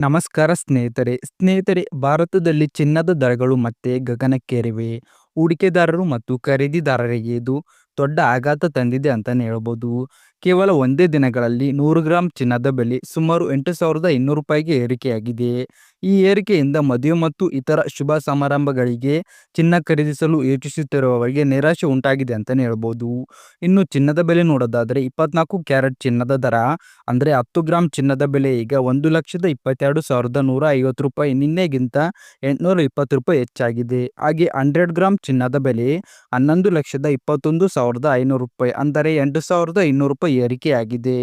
ನಮಸ್ಕಾರ ಸ್ನೇಹಿತರೆ. ಸ್ನೇಹಿತರೆ, ಭಾರತದಲ್ಲಿ ಚಿನ್ನದ ದರಗಳು ಮತ್ತೆ ಗಗನಕ್ಕೇರಿವೆ. ಹೂಡಿಕೆದಾರರು ಮತ್ತು ಖರೀದಿದಾರರಿಗೆ ಇದು ದೊಡ್ಡ ಆಘಾತ ತಂದಿದೆ ಅಂತಾನೆ ಹೇಳ್ಬೋದು ಕೇವಲ ಒಂದೇ ದಿನಗಳಲ್ಲಿ ನೂರು ಗ್ರಾಂ ಚಿನ್ನದ ಬೆಲೆ ಸುಮಾರು ಎಂಟು ಸಾವಿರದ ಇನ್ನೂರು ರೂಪಾಯಿಗೆ ಏರಿಕೆಯಾಗಿದೆ. ಈ ಏರಿಕೆಯಿಂದ ಮದುವೆ ಮತ್ತು ಇತರ ಶುಭ ಸಮಾರಂಭಗಳಿಗೆ ಚಿನ್ನ ಖರೀದಿಸಲು ಯೋಚಿಸುತ್ತಿರುವವರಿಗೆ ನಿರಾಶೆ ಉಂಟಾಗಿದೆ ಅಂತಲೇ ಹೇಳ್ಬೋದು. ಇನ್ನು ಚಿನ್ನದ ಬೆಲೆ ನೋಡೋದಾದರೆ ಇಪ್ಪತ್ನಾಲ್ಕು ಕ್ಯಾರೆಟ್ ಚಿನ್ನದ ದರ, ಅಂದರೆ ಹತ್ತು ಗ್ರಾಂ ಚಿನ್ನದ ಬೆಲೆ ಈಗ ಒಂದು ಲಕ್ಷದ ಇಪ್ಪತ್ತೆರಡು ಸಾವಿರದ ನೂರ ಐವತ್ತು ರೂಪಾಯಿ, ನಿನ್ನೆಗಿಂತ ಎಂಟುನೂರ ಇಪ್ಪತ್ತು ರೂಪಾಯಿ ಹೆಚ್ಚಾಗಿದೆ. ಹಾಗೆ ಹಂಡ್ರೆಡ್ ಗ್ರಾಂ ಚಿನ್ನದ ಬೆಲೆ ಹನ್ನೊಂದು ಲಕ್ಷದ ಇಪ್ಪತ್ತೊಂದು ಸಾವಿರದ ಐನೂರು ರೂಪಾಯಿ, ಅಂದರೆ ಎಂಟು ಸಾವಿರದ ಇನ್ನೂರು ರೂಪಾಯಿ ಏರಿಕೆಯಾಗಿದೆ.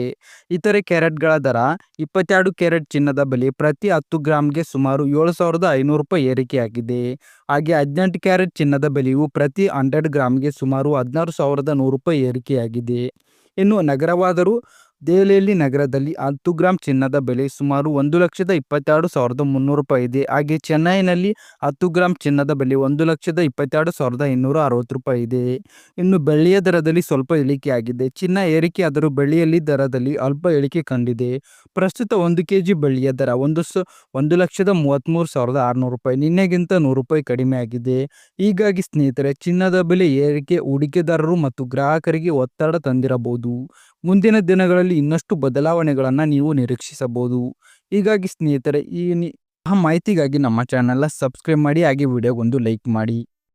ಇತರೆ ಕ್ಯಾರೆಟ್ಗಳ ದರ ಇಪ್ಪತ್ತೆರಡು ಕ್ಯಾರೆಟ್ ಚಿನ್ನದ ಬೆಲೆ ಪ್ರತಿ ಹತ್ತು ಗ್ರಾಮ್ಗೆ ಸುಮಾರು ಏಳು ಸಾವಿರದ ಐನೂರು ರೂಪಾಯಿ ಏರಿಕೆಯಾಗಿದೆ. ಹಾಗೆ ಹದಿನೆಂಟು ಕ್ಯಾರೆಟ್ ಚಿನ್ನದ ಬೆಲೆಯು ಪ್ರತಿ ಹಂಡ್ರೆಡ್ ಗ್ರಾಮ್ಗೆ ಸುಮಾರು ಹದಿನಾರು ಸಾವಿರದ ನೂರು ರೂಪಾಯಿ ಏರಿಕೆಯಾಗಿದೆ. ಇನ್ನು ನಗರವಾದರೂ ದೆಹಲಿಯಲ್ಲಿ ನಗರದಲ್ಲಿ ಹತ್ತು ಗ್ರಾಂ ಚಿನ್ನದ ಬೆಲೆ ಸುಮಾರು ಒಂದು ಲಕ್ಷದ ಇಪ್ಪತ್ತೆರಡು ಸಾವಿರದ ಮುನ್ನೂರು ರೂಪಾಯಿ ಇದೆ. ಹಾಗೆ ಚೆನ್ನೈನಲ್ಲಿ ಹತ್ತು ಗ್ರಾಂ ಚಿನ್ನದ ಬೆಲೆ ಒಂದು ಲಕ್ಷದ ಇಪ್ಪತ್ತೆರಡು ಸಾವಿರದ ಇನ್ನೂರ ಅರವತ್ತು ರೂಪಾಯಿ ಇದೆ. ಇನ್ನು ಬೆಳ್ಳಿಯ ದರದಲ್ಲಿ ಸ್ವಲ್ಪ ಇಳಿಕೆಯಾಗಿದೆ ಚಿನ್ನ ಏರಿಕೆಯಾದರೂ ಬೆಳ್ಳಿಯಲ್ಲಿ ದರದಲ್ಲಿ ಅಲ್ಪ ಇಳಿಕೆ ಕಂಡಿದೆ. ಪ್ರಸ್ತುತ ಒಂದು ಕೆ ಜಿ ಬೆಳ್ಳಿಯ ದರ ಒಂದು ಸ, ಒಂದು ಲಕ್ಷದ ಮೂವತ್ತ್ಮೂರು ಸಾವಿರದ ಆರುನೂರು ರೂಪಾಯಿ. ನಿನ್ನೆಗಿಂತ ನೂರು ರೂಪಾಯಿ ಕಡಿಮೆ ಆಗಿದೆ. ಹೀಗಾಗಿ ಸ್ನೇಹಿತರೆ, ಚಿನ್ನದ ಬೆಲೆ ಏರಿಕೆ, ಹೂಡಿಕೆದಾರರು ಮತ್ತು ಗ್ರಾಹಕರಿಗೆ ಒತ್ತಡ ತಂದಿರಬಹುದು. ಮುಂದಿನ ದಿನಗಳಲ್ಲಿ ಇನ್ನಷ್ಟು ಬದಲಾವಣೆಗಳನ್ನು ನೀವು ನಿರೀಕ್ಷಿಸಬಹುದು. ಹೀಗಾಗಿ ಸ್ನೇಹಿತರೆ, ಈ ಮಾಹಿತಿಗಾಗಿ ನಮ್ಮ ಚಾನಲ್ನ ಸಬ್ಸ್ಕ್ರೈಬ್ ಮಾಡಿ, ಹಾಗೆ ವಿಡಿಯೋಗೊಂದು ಲೈಕ್ ಮಾಡಿ.